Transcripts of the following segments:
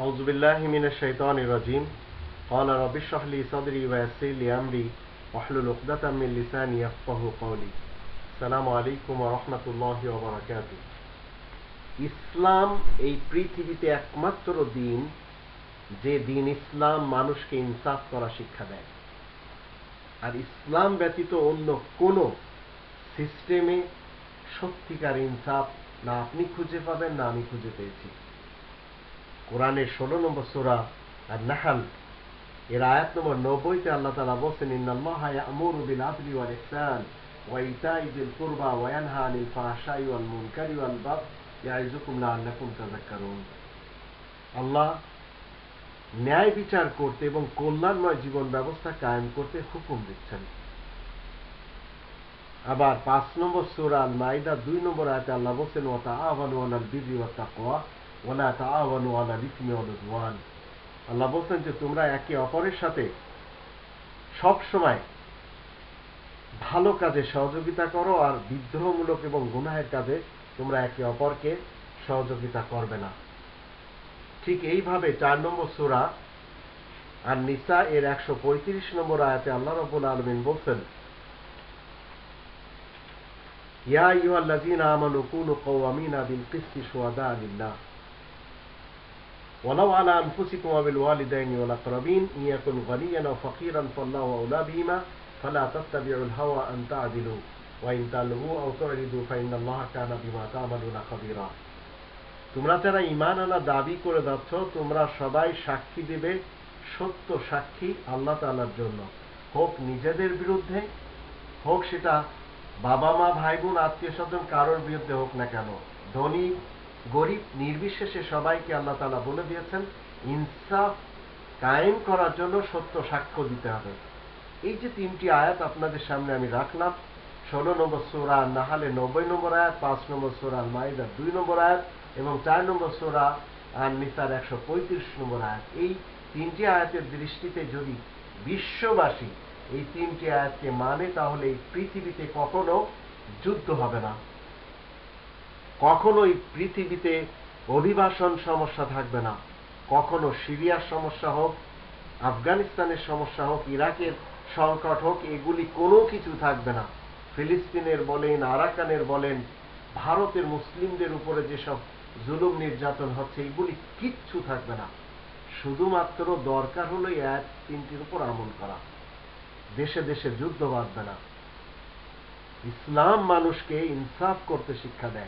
أعوذ بالله من الشيطان الرجيم قال رب اشرح لي صدري ويسر لي أمري واحلل عقدة من لساني يفقه قولي السلام عليكم ورحمة الله وبركاته ইসলাম এই পৃথিবীতে একমাত্র দিন যে দিন ইসলাম মানুষকে ইনসাফ করা শিক্ষা দেয় আর ইসলাম ব্যতীত অন্য কোন সিস্টেমে সত্যিকার ইনসাফ না আপনি খুঁজে পাবেন না আমি খুঁজে পেয়েছি কোরআনের ষোলো নম্বর সোরা আর নাহাল এর আয়াত নম্বর নব্বইতে আল্লাহ তালা বলছেন আদলি ওয়াল ইহসান কুরবা ওয়াল মুনকারি ওয়াল ইয়াইজুকুম আল্লাহ ন্যায় বিচার করতে এবং কল্যাণময় জীবন ব্যবস্থা কায়েম করতে হুকুম দিচ্ছেন। আবার পাঁচ নম্বর সূরা আল মাইদা দুই নম্বর আয়াতে আল্লাহ বলছেন, ওয়া তাআওয়ানু আলাল ওয়া লা তাআওয়ানু আলাল ইসমি ওয়াল আল্লাহ বলছেন যে তোমরা একে অপরের সাথে সব সময় ভালো কাজে সহযোগিতা করো আর বিদ্রোহমূলক এবং গুনাহের কাজে তোমরা একে অপরকে সহযোগিতা করবে না। ঠিক এইভাবে চার নম্বর সুরা আর নিসা এর একশো পঁয়ত্রিশ নম্বর আয়াতে আল্লাহ রবুল আলমিন বলছেন, ইয়া ইউহাল্লাযীনা আমানু কুনু কওয়ামিনা বিল কিসতি শুহাদা লিল্লাহ। ولو على أنفسكم وبالوالدين والأقربين إن يكن غنيا أو فقيرا فالله أولى بهما فلا تتبعوا الهوى أن تعدلوا وإن تلووا أو تعرضوا فإن الله كان بما تعملون خبيرا তোমরা যারা ইমান আনা দাবি করে যাচ্ছ তোমরা সবাই সাক্ষী দেবে সত্য সাক্ষী আল্লাহ তালার জন্য হোক নিজেদের বিরুদ্ধে হোক সেটা বাবা মা ভাই বোন আত্মীয় স্বজন কারোর বিরুদ্ধে হোক না কেন ধনী গরিব নির্বিশেষে সবাইকে আল্লাহ তালা বলে দিয়েছেন, ইনসাফ কায়েম করার জন্য সত্য সাক্ষ্য দিতে হবে। এই যে তিনটি আয়াত আপনাদের সামনে আমি রাখলাম, ষোলো নম্বর সোরা নাহালে নব্বই নম্বর আয়াত, পাঁচ নম্বর সোরা মাইদার দুই নম্বর আয়াত এবং চার নম্বর সোরা আর নিসার একশো পঁয়ত্রিশ নম্বর আয়াত। এই তিনটি আয়াতের দৃষ্টিতে যদি বিশ্ববাসী এই তিনটি আয়াতকে মানে তাহলে এই পৃথিবীতে কখনো যুদ্ধ হবে না। কখনোই পৃথিবীতে অভিবাসন সমস্যা থাকবে না। কখনো সিরিয়ার সমস্যা হোক, আফগানিস্তানের সমস্যা হোক, ইরাকের সংকট হোক, এগুলি কোনো কিছু থাকবে না। ফিলিস্তিনের বলেন, আরাকানের বলেন, ভারতের মুসলিমদের উপরে যেসব জুলুম নির্যাতন হচ্ছে, এগুলি কিচ্ছু থাকবে না। শুধুমাত্র দরকার হলো এক তিনটির উপর আমল করা। দেশে দেশে যুদ্ধ বাঁধবে না। ইসলাম মানুষকে ইনসাফ করতে শিক্ষা দেয়।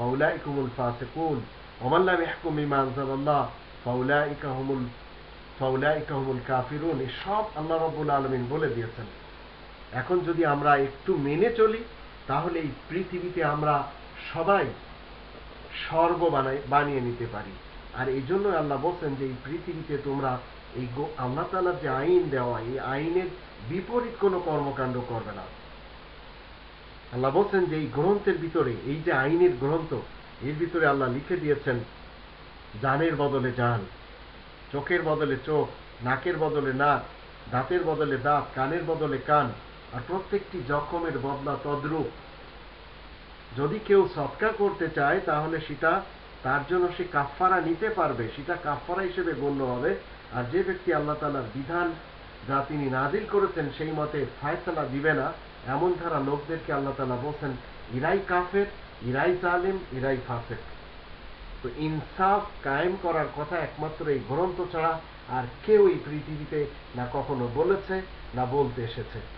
কাফিরুন আলামিন বলে দিয়েছেন। এখন যদি আমরা একটু মেনে চলি, তাহলে এই পৃথিবীতে আমরা সবাই স্বর্গ বানাই বানিয়ে নিতে পারি। আর এই জন্য আল্লাহ বলছেন যে এই পৃথিবীতে তোমরা এই আল্লাহ তালার যে আইন দেওয়া, এই আইনের বিপরীত কোনো কর্মকাণ্ড করবে না। আল্লাহ বলছেন যে এই গ্রন্থের ভিতরে, এই যে আইনের গ্রন্থ, এর ভিতরে আল্লাহ লিখে দিয়েছেন জানের বদলে জান, চোখের বদলে চোখ, নাকের বদলে নাক, দাঁতের বদলে দাঁত, কানের বদলে কান, আর প্রত্যেকটি জখমের বদলা তদ্রূপ। যদি কেউ সৎকার করতে চায়, তাহলে সেটা তার জন্য সে কাফফারা নিতে পারবে, সেটা কাফফারা হিসেবে গণ্য হবে। আর যে ব্যক্তি আল্লাহ তালার বিধান যা তিনি নাজিল করেছেন সেই মতে ফায়সালা দিবে না। এমন ধারা লোকদেরকে আল্লাহ তালা বলছেন, ইরাই কাফের, ইরাই জালিম, ইরাই ফাসেক। তো ইনসাফ কায়েম করার কথা একমাত্র এই গ্রন্থ ছাড়া আর কেউ এই পৃথিবীতে না কখনো বলেছে, না বলতে এসেছে।